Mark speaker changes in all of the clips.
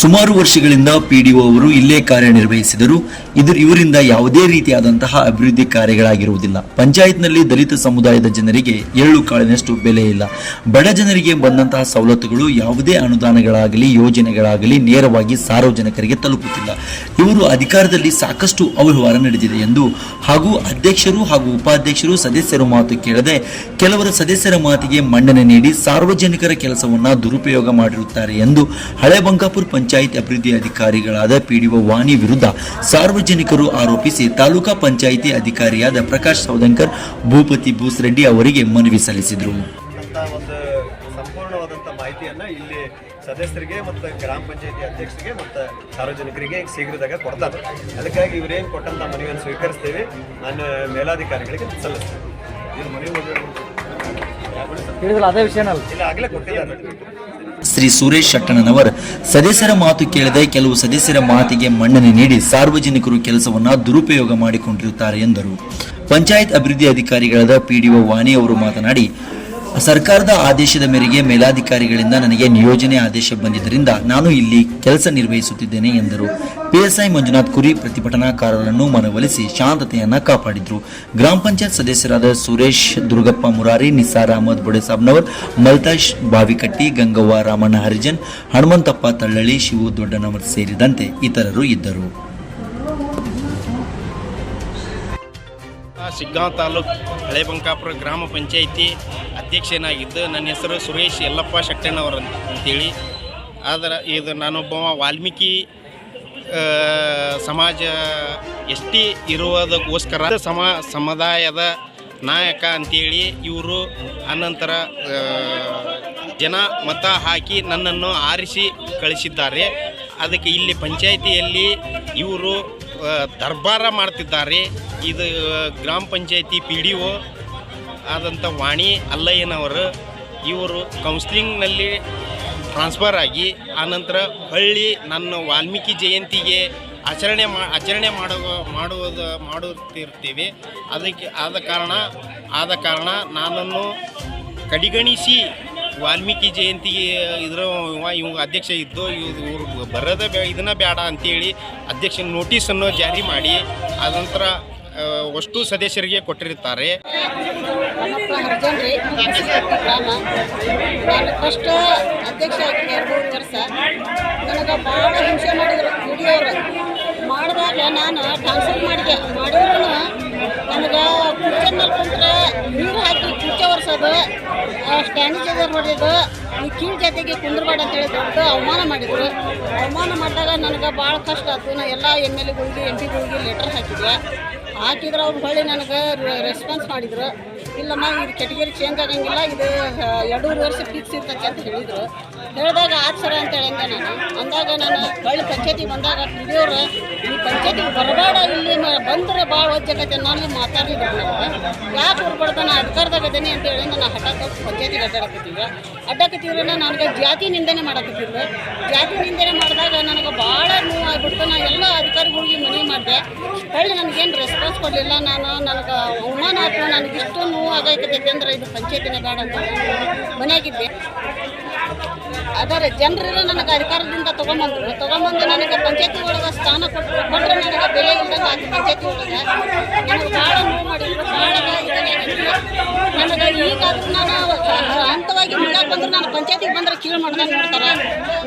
Speaker 1: ಸುಮಾರು ವರ್ಷಗಳಿಂದ ಪಿಡಿಒ ಅವರು ಇಲ್ಲೇ ಕಾರ್ಯನಿರ್ವಹಿಸಿದರು. ಇದು ಇವರಿಂದ ಯಾವುದೇ ರೀತಿಯಾದಂತಹ ಅಭಿವೃದ್ಧಿ ಕಾರ್ಯಗಳಾಗಿರುವುದಿಲ್ಲ. ಪಂಚಾಯತ್ನಲ್ಲಿ ದಲಿತ ಸಮುದಾಯದ ಜನರಿಗೆ ಎಳ್ಳು ಕಾಳಿನಷ್ಟು ಬೆಲೆ ಇಲ್ಲ. ಬಡ ಜನರಿಗೆ ಬಂದಂತಹ ಸವಲತ್ತುಗಳು ಯಾವುದೇ ಅನುದಾನಗಳಾಗಲಿ, ಯೋಜನೆಗಳಾಗಲಿ ನೇರವಾಗಿ ಸಾರ್ವಜನಿಕರಿಗೆ ತಲುಪುತ್ತಿಲ್ಲ. ಇವರು ಅಧಿಕಾರದಲ್ಲಿ ಸಾಕಷ್ಟು ಅವ್ಯವಹಾರ ನಡೆದಿದೆ ಎಂದು ಹಾಗೂ ಅಧ್ಯಕ್ಷರು ಹಾಗೂ ಉಪಾಧ್ಯಕ್ಷರು ಸದಸ್ಯರು ಮಾತು ಕೇಳದೆ ಕೆಲವರ ಸದಸ್ಯರ ಮಾತಿಗೆ ಮನ್ನಣೆ ನೀಡಿ ಸಾರ್ವಜನಿಕರ ಕೆಲಸವನ್ನು ದುರುಪಯೋಗ ಮಾಡಿರುತ್ತಾರೆ ಎಂದು ಹಳೆ ಬಂಕಾಪುರ ಪಂಚಾಯತ್ ಅಭಿವೃದ್ಧಿ ಅಧಿಕಾರಿಗಳಾದ ಪಿಡಿಒ ವಾಣಿ ವಿರುದ್ಧ ಸಾರ್ವಜನಿಕರು ಆರೋಪಿಸಿ ತಾಲೂಕಾ ಪಂಚಾಯಿತಿ ಅಧಿಕಾರಿಯಾದ ಪ್ರಕಾಶ್ ಸೌದಂಕರ್ ಭೂಪತಿ ಭೂಸ್ರೆಡ್ಡಿ ಅವರಿಗೆ ಮನವಿ ಸಲ್ಲಿಸಿದರು.
Speaker 2: ಅಂತ ಒಂದು ಸಂಪೂರ್ಣವಾದಂಥ ಮಾಹಿತಿಯನ್ನ ಇಲ್ಲಿ ಸದಸ್ಯರಿಗೆ ಮತ್ತು ಗ್ರಾಮ ಪಂಚಾಯತಿ ಅಧ್ಯಕ್ಷರಿಗೆ ಮತ್ತು ಸಾರ್ವಜನಿಕರಿಗೆ ಶೀಘ್ರದಾಗ ಕೊಡ್ತಾರೆ. ಅದಕ್ಕಾಗಿ ಇವರೇನು ಕೊಟ್ಟಂತ ಮನವಿಯನ್ನು ಸ್ವೀಕರಿಸ್ತೇವೆ. ನಾನು ಮೇಲಾಧಿಕಾರಿಗಳಿಗೆ ಸಲ್ಲಿಸ್ತೇನೆ.
Speaker 3: ಅದೇ ವಿಷಯನಲ್ಲ
Speaker 2: ಇಲ್ಲ ಆಗಲೇ ಕೊಟ್ಟಿದ್ದಾರೆ.
Speaker 1: ಶ್ರೀ ಸುರೇಶ್ ಶಟ್ಟಣ್ಣನವರ್ ಸದಸ್ಯರ ಮಾತು ಕೇಳದೆ ಕೆಲವು ಸದಸ್ಯರ ಮಾತಿಗೆ ಮನ್ನಣೆ ನೀಡಿ ಸಾರ್ವಜನಿಕರು ಕೆಲಸವನ್ನ ದುರುಪಯೋಗ ಮಾಡಿಕೊಂಡಿರುತ್ತಾರೆ ಎಂದರು. ಪಂಚಾಯತ್ ಅಭಿವೃದ್ಧಿ ಅಧಿಕಾರಿಗಳಾದ ಪಿಡಿಒ ವಾಣಿ ಅವರು ಮಾತನಾಡಿ ಸರ್ಕಾರದ ಆದೇಶದ ಮೇರೆಗೆ ಮೇಲಾಧಿಕಾರಿಗಳಿಂದ ನನಗೆ ನಿಯೋಜನೆ ಆದೇಶ ಬಂದಿದ್ದರಿಂದ ನಾನು ಇಲ್ಲಿ ಕೆಲಸ ನಿರ್ವಹಿಸುತ್ತಿದ್ದೇನೆ ಎಂದರು. ಪಿಎಸ್ಐ ಮಂಜುನಾಥ್ ಕುರಿ ಪ್ರತಿಭಟನಾಕಾರರನ್ನು ಮನವೊಲಿಸಿ ಶಾಂತತೆಯನ್ನು ಕಾಪಾಡಿದರು. ಗ್ರಾಮ ಪಂಚಾಯತ್ ಸದಸ್ಯರಾದ ಸುರೇಶ್, ದುರ್ಗಪ್ಪ ಮುರಾರಿ, ನಿಸಾರ್ ಅಹಮದ್ ಬುಡೆಸಾಬ್ನವರ್, ಮಲ್ತಾಶ್ ಬಾವಿಕಟ್ಟಿ, ಗಂಗವ್ವ ರಾಮಣ್ಣ ಹರಿಜನ್, ಹನುಮಂತಪ್ಪ ತಳ್ಳಳಿ ಶಿವು ದೊಡ್ಡನವರ್ ಸೇರಿದಂತೆ ಇತರರು ಇದ್ದರು.
Speaker 4: ಸಿಗ್ಗಾಂವ್ ತಾಲೂಕು ಹಳೆ ಬಂಕಾಪುರ ಗ್ರಾಮ ಪಂಚಾಯಿತಿ ಅಧ್ಯಕ್ಷನಾಗಿದ್ದು ನನ್ನ ಹೆಸರು ಸುರೇಶ್ ಯಲ್ಲಪ್ಪ ಶೆಟ್ಟಣ್ಣವರು ಅಂತ- ಅಂತೇಳಿ. ಆದರೆ ಇದು ನಾನೊಬ್ಬ ವಾಲ್ಮೀಕಿ ಸಮಾಜ ಎಸ್ ಟಿ ಇರುವುದಕ್ಕೋಸ್ಕರ ಸಮ, ಸಮುದಾಯದ ನಾಯಕ ಅಂತೇಳಿ ಇವರು ಅನಂತರ ಜನ ಮತ ಹಾಕಿ ನನ್ನನ್ನು ಆರಿಸಿ ಕಳಿಸಿದ್ದಾರೆ. ಅದಕ್ಕೆ ಇಲ್ಲಿ ಪಂಚಾಯಿತಿಯಲ್ಲಿ ಇವರು ದರ್ಬಾರ ಮಾಡ್ತಿದ್ದಾರೆ. ಇದು ಗ್ರಾಮ ಪಂಚಾಯತಿ ಪಿ ಡಿ ಒ ಆದಂಥ ವಾಣಿ ಅಲ್ಲಯ್ಯನವರು ಇವರು ಕೌನ್ಸ್ಲಿಂಗ್ನಲ್ಲಿ ಟ್ರಾನ್ಸ್ಫರ್ ಆಗಿ, ಆನಂತರ ಹಳ್ಳಿ ನನ್ನ ವಾಲ್ಮೀಕಿ ಜಯಂತಿಗೆ ಆಚರಣೆ ಮಾ, ಆಚರಣೆ ಮಾಡುವ, ಮಾಡುವುದು ಮಾಡುತ್ತಿರ್ತೀವಿ ಅದಕ್ಕೆ, ಆದ ಕಾರಣ ಆದ ಕಾರಣ ನಾನನ್ನು ಕಡಿಗಣಿಸಿ ವಾಲ್ಮೀಕಿ ಜಯಂತಿಗೆ ಇದರ ಇವ ಅಧ್ಯಕ್ಷ ಇದ್ದು, ಇವರು ಬರೋದ ಬೇ ಇದನ್ನ ಬೇಡ ಅಂತೇಳಿ ಅಧ್ಯಕ್ಷ ನೋಟಿಸನ್ನು ಜಾರಿ ಮಾಡಿ ಆನಂತರ ಅಷ್ಟು ಸದಸ್ಯರಿಗೆ ಕೊಟ್ಟಿರುತ್ತಾರೆ.
Speaker 5: ನಮ್ಮಪ್ಪ ಹರ್ಜನ್ ರೀ ಗ್ರಾಮ ನಾನು ಫಸ್ಟ್ ಅಧ್ಯಕ್ಷ ಆಗಿದ್ದೆ ಎರಡೂವರೆ ವರ್ಷ. ನನಗೆ ಭಾಳ ಹಿಂಸೆ ಮಾಡಿದರು ಅವರು ಮಾಡಿದಾಗ ನಾನು ಟ್ರಾನ್ಸ್ಫರ್ ಮಾಡಿದೆ. ಮಾಡಿದ್ರು ನನಗೆ ಕುರ್ಚಿ ಮೇಲೆ ನೀರು ಹಾಕಿ ಕುರ್ಚಿ ಒರೆಸೋದು ಸ್ಟ್ಯಾನಿಟೈಸರ್ ಹೊಡೆಯೋದು ಈ ಕೀಳು ಜೊತೆಗೆ ಕುಂದ್ರಬೇಡ ಅಂತೇಳಿ ದೊಡ್ಡ ಅವಮಾನ ಮಾಡಿದರು. ಅವಮಾನ ಮಾಡಿದಾಗ ನನಗೆ ಭಾಳ ಕಷ್ಟ ಆಯ್ತು. ನಾ ಎಲ್ಲ ಎಂ ಎಲ್ ಎಗಳಿಗೆ ಎಂ ಪಿಗಳಿಗೆ ಲೆಟರ್ ಹಾಕಿದ್ದೆ. ಹಾಕಿದ್ರೆ ಅವ್ರು ಹೊಳ್ಳಿ ನನಗೆ ರೆಸ್ಪಾನ್ಸ್ ಮಾಡಿದ್ರು. ಇಲ್ಲಮ್ಮ, ಇದು ಕೆಟಗರಿ ಚೇಂಜ್ ಆಗಂಗಿಲ್ಲ. ಇದು ಎರಡೂರು ವರ್ಷ ಫಿಕ್ಸ್ ಇರ್ತೈತೆ ಅಂತ ಹೇಳಿದರು. ಹೇಳಿದಾಗ ಆಯ್ತು ಸರ ಅಂತ ಅಂದೆ ನಾನು. ಅಂದಾಗ ನಾನು ಹೊಳ್ಳಿ ಪಂಚಾಯತಿಗೆ ಬಂದಾಗ ಹಿಡಿಯೋರು ಈ ಪಂಚಾಯತಿಗೆ ಬರಬೇಡ, ಇಲ್ಲಿ ಬಂದ್ರೆ ಭಾಳ ಒಜ್ಜಕತ್ತೆ ನಾನು ಮಾತಾಡಿದ್ರು ನನಗೆ ಯಾಕೆ ಬರ್ಬಾರ್ದು ನಾನು ಅಧಿಕಾರದಾಗ ಅಂತ ಹೇಳಿ ನಾನು ಹಠ ಕೊಟ್ಟು ಪಂಚಾಯತಿಗೆ ಅಡ್ಡಾಡಕತ್ತೀವಿ. ಅಡ್ಡಾಕತ್ತೀವ್ರೆ ನನಗೆ ಜಾತಿ ನಿಂದನೆ ಮಾಡಕತ್ತಿದ್ರು ಜಾತಿ ನಿಂದನೆ ಭಾಳ ನಾನು ಎಲ್ಲ ಅಧಿಕಾರಿಗಳಿಗೆ ಮನವಿ ಮಾಡಿದೆ. ಹೊಳ್ಳಿ ನನಗೇನು ರೆಸ್ಪಾನ್ಸ್ ಕೊಡಲಿಲ್ಲ ನಾನು. ನನಗೆ ಅವಮಾನ ಆಯ್ತು. ನನಗೆ ಇಷ್ಟು ನೋವು ಆಗೈತೈತೆ ಅಂದ್ರೆ ಇದು ಪಂಚಾಯತಿನ ಬೇಡ ಅಂತ ಮನೆಯಾಗಿದ್ದೆ. ಆದರೆ ಜನರೆಲ್ಲ ನನಗೆ ಅಧಿಕಾರದಿಂದ ತೊಗೊಂಬಂದ್ರು. ತೊಗೊಂಬಂದು ನನಗೆ ಪಂಚಾಯತಿ ಒಳಗೆ ಸ್ಥಾನ ಕೊಟ್ಟರು ಕೊಟ್ಟರೆ ನನಗೆ ಬೆಲೆ ಇಲ್ಲದಂಗೆ ಆಯ್ತು ಪಂಚಾಯತಿ ಒಳಗೆ. ನನಗೆ ಭಾಳ ನೋವು ಮಾಡಿದ್ರು. ಭಾಳ ನನಗೆ ಈಗಾದ್ರೂ ನಾನು ಹಂತವಾಗಿ ಮುಂದಾಗಿ ಬಂದ್ರೆ ನಾನು ಪಂಚಾಯತಿಗೆ ಬಂದ್ರೆ ಕೀಳು ಮಾಡ್ದಂಗೆ ನೋಡ್ತಾರೆ.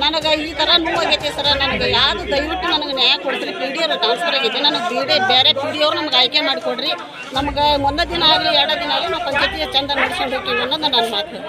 Speaker 5: ನನಗೆ ಈ ಥರ ನೋವಾಗೈತೆ ಸರ. ನನಗೆ ಯಾವುದು ದಯವಿಟ್ಟು ನನಗೆ ನ್ಯಾಯ ಕೊಡ್ತೀರಿ? ಪಿ ಡಿ ಅವ್ರು ಟ್ರಾನ್ಸ್ಫರ್ ಆಗೈತೆ. ನನಗೆ ಬೇರೆ ಬೇರೆ ಪಿ ಡಿ ಅವ್ರು ನಮ್ಗೆ ಆಯ್ಕೆ ಮಾಡಿಕೊಡ್ರಿ. ನಮ್ಗೆ ಒಂದೇ ದಿನ ಆಗಲಿ, ಎರಡೇ ದಿನ ಆಗಲಿ ನಾವು ಪಂಚಾಯತಿ ಚಂದ ನಡ್ಸ್ಕೊಂಡು ಹೋಗ್ತೀವಿ ಅನ್ನೋದು ನನ್ನ ಮಾತು.